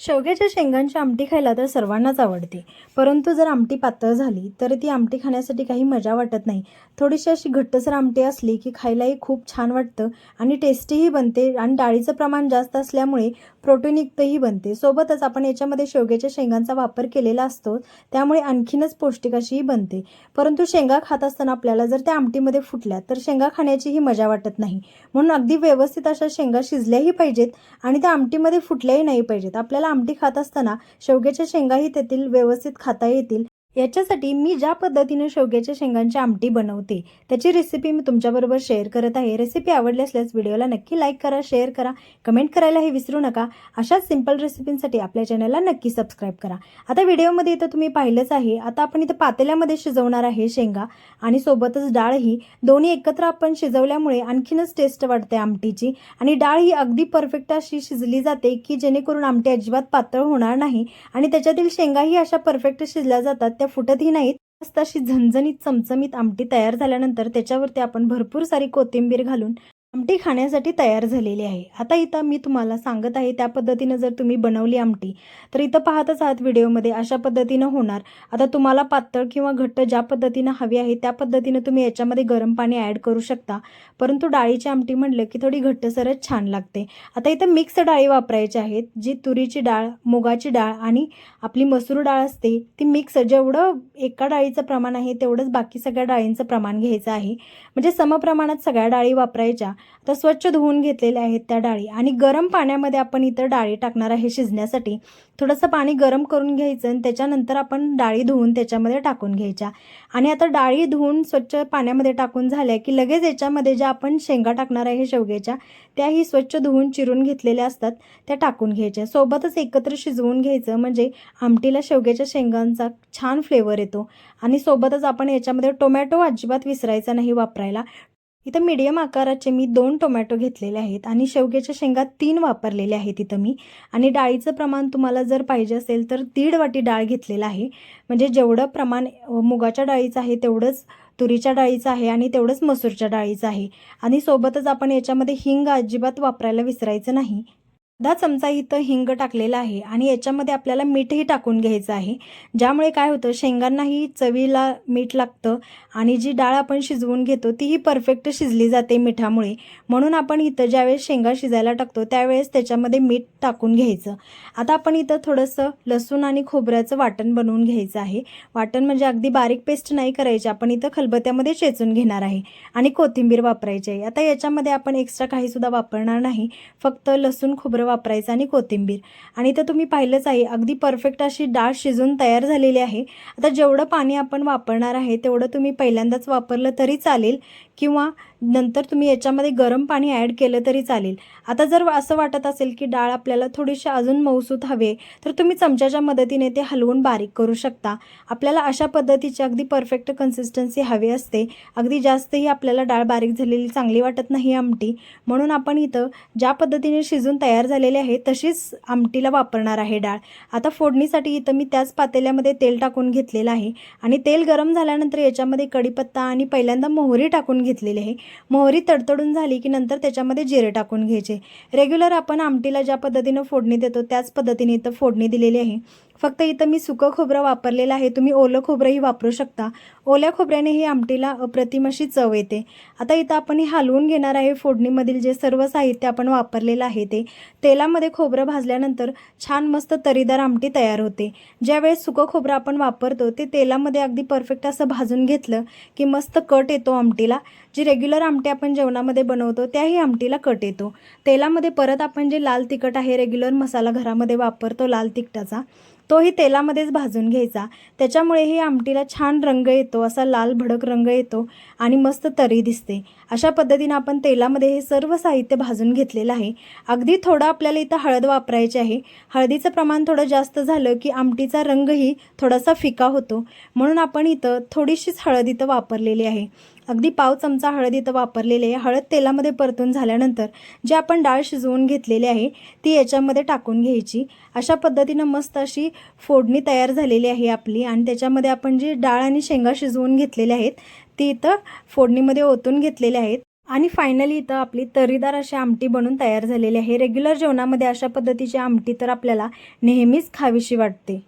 शेवग्याच्या शेंगांची आमटी खायला तर सर्वांनाच आवडते. परंतु जर आमटी पातळ झाली तर ती आमटी खाण्यासाठी काही मजा वाटत नाही. थोडीशी अशी घट्टसर आमटी असली की खायलाही खूप छान वाटतं आणि टेस्टीही बनते आणि डाळीचं प्रमाण जास्त असल्यामुळे प्रोटीनयुक्तही बनते. सोबतच आपण याच्यामध्ये शेवग्याच्या शेंगांचा वापर केलेला असतो त्यामुळे आणखीनच पौष्टिक अशीही बनते. परंतु शेंगा खात असताना आपल्याला जर त्या आमटीमध्ये फुटल्या तर शेंगा खाण्याचीही मजा वाटत नाही. म्हणून अगदी व्यवस्थित अशा शेंगा शिजल्याही पाहिजेत आणि त्या आमटीमध्ये फुटल्याही नाही पाहिजेत. आपल्याला आमटी खात असताना शेवग्याच्या शेंगाही तेथील व्यवस्थित खाता येतील. याच्यासाठी मी ज्या पद्धतीने शेवग्याच्या शेंगांची आमटी बनवते त्याची रेसिपी मी तुमच्याबरोबर शेअर करत आहे. रेसिपी आवडली असल्यास व्हिडिओला नक्की लाईक करा शेअर करा कमेंट करायलाही विसरू नका. अशाच सिंपल रेसिपींसाठी आपल्या चॅनलला नक्की सबस्क्राईब करा. आता व्हिडिओमध्ये इथं तुम्ही पाहिलंच आहे आता आपण इथं पातेल्यामध्ये शिजवणार आहे शेंगा आणि सोबतच डाळही दोन्ही एकत्र आपण शिजवल्यामुळे आणखीनच टेस्ट वाटते आमटीची आणि डाळ ही अगदी परफेक्ट अशी शिजली जाते की जेणेकरून आमटी अजिबात पातळ होणार नाही आणि त्याच्यातील शेंगाही अशा परफेक्ट शिजल्या जातात त्या फुटतही नाहीत मस्त अशी झणझणीत चमचमीत आमटी तयार झाल्यानंतर त्याच्यावरती आपण भरपूर सारी कोथिंबीर घालून आमटी खाण्यासाठी तयार झालेली आहे. आता इथं मी तुम्हाला सांगत आहे त्या पद्धतीनं जर तुम्ही बनवली आमटी तर इथं पाहतच आहात व्हिडिओमध्ये अशा पद्धतीनं होणार. आता तुम्हाला पातळ किंवा घट्ट ज्या पद्धतीनं हवी आहे त्या पद्धतीनं तुम्ही याच्यामध्ये गरम पाणी ॲड करू शकता. परंतु डाळीची आमटी म्हटलं की थोडी घट्टसरच छान लागते. आता इथं मिक्स डाळी वापरायच्या आहेत जी तुरीची डाळ मुगाची डाळ आणि आपली मसूर डाळ असते ती मिक्स जेवढं एका डाळीचं प्रमाण आहे तेवढंच बाकी सगळ्या डाळींचं प्रमाण घ्यायचं आहे. म्हणजे समप्रमाणात सगळ्या डाळी वापरायच्या आता स्वच्छ धुवून घेतलेल्या आहेत त्या डाळी आणि गरम पाण्यामध्ये आपण इतर डाळी टाकणार आहे शिजण्यासाठी. थोडंसं पाणी गरम करून घ्यायचं आणि त्याच्यानंतर आपण डाळी धुवून त्याच्यामध्ये टाकून घ्यायच्या. आणि आता डाळी धुवून स्वच्छ पाण्यामध्ये टाकून झाल्या की लगेच याच्यामध्ये ज्या आपण शेंगा टाकणार आहे शेवग्याच्या त्याही स्वच्छ धुवून चिरून घेतलेल्या असतात त्या टाकून घ्यायच्या. सोबतच एकत्र शिजवून घ्यायचं म्हणजे आमटीला शेवग्याच्या शेंगांचा छान फ्लेवर येतो. आणि सोबतच आपण याच्यामध्ये टोमॅटो अजिबात विसरायचा नाही वापरायला. इथं मीडियम आकाराचे मी दोन टोमॅटो घेतलेले आहेत आणि शेवग्याच्या शेंगा तीन वापरलेले आहेत इथं मी. आणि डाळीचं प्रमाण तुम्हाला जर पाहिजे असेल तर दीड वाटी डाळ घेतलेलं आहे. म्हणजे जेवढं प्रमाण मुगाच्या डाळीचं आहे तेवढंच तुरीच्या डाळीचं आहे आणि तेवढंच मसूरच्या डाळीचं आहे. आणि सोबतच आपण याच्यामध्ये हिंग अजिबात वापरायला विसरायचं नाही. अर्धा चमचा इथं हिंग टाकलेला आहे आणि याच्यामध्ये आपल्याला मीठही टाकून घ्यायचं आहे. ज्यामुळे काय होतं शेंगांनाही चवीला मीठ लागतं आणि जी डाळ आपण शिजवून घेतो तीही परफेक्ट शिजली जाते मिठामुळे. म्हणून आपण इथं ज्यावेळेस शेंगा शिजायला टाकतो त्यावेळेस त्याच्यामध्ये मीठ टाकून घ्यायचं. आता आपण इथं थोडंसं लसूण आणि खोबऱ्याचं वाटण बनवून घ्यायचं आहे. वाटण म्हणजे अगदी बारीक पेस्ट नाही करायची आपण इथं खलबत्यामध्ये चेचून घेणार आहे आणि कोथिंबीर वापरायची आहे. आता याच्यामध्ये आपण एक्स्ट्रा काहीसुद्धा वापरणार नाही. फक्त लसूण खोबरं वापरायचं आणि कोथिंबीर. आणि तर तुम्ही पाहिलंच आहे अगदी परफेक्ट अशी डाळ शिजून तयार झालेली आहे. आता जेवढं पाणी आपण वापरणार आहे तेवढं तुम्ही पहिल्यांदाच वापरलं तरी चालेल. किंवा नंतर तुम्ही याच्यामध्ये गरम पाणी ॲड केलं तरी चालेल. आता जर असं वाटत असेल की डाळ आपल्याला थोडीशी अजून मऊसूत हवे तर तुम्ही चमच्याच्या मदतीने ते हलवून बारीक करू शकता. आपल्याला अशा पद्धतीची अगदी परफेक्ट कन्सिस्टन्सी हवी असते. अगदी जास्तही आपल्याला डाळ बारीक झालेली चांगली वाटत नाही आमटी. म्हणून आपण इथं ज्या पद्धतीने शिजून तयार झालेली आहे तशीच आमटीला वापरणार आहे डाळ. आता फोडणीसाठी इथं मी त्याच पातेल्यामध्ये तेल टाकून घेतलेलं आहे. आणि तेल गरम झाल्यानंतर याच्यामध्ये कढीपत्ता आणि पहिल्यांदा मोहरी टाकून घेतलेली आहे. मोहरी तडतडून झाली की नंतर त्याच्यामध्ये जिरे टाकून घ्यायचे. रेग्युलर आपण आमटीला ज्या पद्धतीनं फोडणी देतो त्याच पद्धतीने इथं फोडणी दिलेली आहे. फक्त इथं मी सुकं खोबरं वापरलेलं आहे. तुम्ही ओलं खोबरंही वापरू शकता. ओल्या खोबऱ्याने ही आमटीला अप्रतिम अशी चव येते. आता इथं आपण हे हलवून घेणार आहे फोडणीमधील जे सर्व साहित्य आपण वापरलेलं आहे ते. तेलामध्ये खोबरं भाजल्यानंतर छान मस्त तरीदार आमटी तयार होते. ज्यावेळेस सुकं खोबरं आपण वापरतो ते तेलामध्ये अगदी परफेक्ट असं भाजून घेतलं की मस्त कट येतो आमटीला. जी रेग्युलर आमटी आपण जेवणामध्ये बनवतो त्याही आमटीला कट येतो. तेलामध्ये परत आपण जे लाल तिखट आहे रेग्युलर मसाला घरामध्ये वापरतो लाल तिखटाचा तोही तेलामध्येच भाजून घ्यायचा. त्याच्यामुळे ही आमटीला छान रंग येतो असा लाल भडक रंग येतो आणि मस्त तरी दिसते. अशा पद्धतीनं आपण तेलामध्ये हे सर्व साहित्य भाजून घेतलेलं आहे. अगदी थोडं आपल्याला इथं हळद वापरायची आहे. हळदीचं प्रमाण थोडं जास्त झालं की आमटीचा रंगही थोडासा फिका होतो. म्हणून आपण इथं थोडीशीच हळद इथं वापरलेली आहे. अगदी पाव चमचा हळद इथं वापरलेली आहे. हळद तेलामध्ये परतून झाल्यानंतर जे आपण डाळ शिजवून घेतलेली आहे ती याच्यामध्ये टाकून घ्यायची. अशा पद्धतीनं मस्त अशी फोडणी तयार झालेली आहे आपली. आणि त्याच्यामध्ये आपण जी डाळ आणि शेंगा शिजवून घेतलेल्या आहेत ती इथं फोडणीमध्ये ओतून घेतलेले आहेत. आणि फायनली इथं आपली तरीदार अशी आमटी बनून तयार झालेली आहे. रेग्युलर जेवणामध्ये अशा पद्धतीची आमटी तर आपल्याला नेहमीच खावीशी वाटते.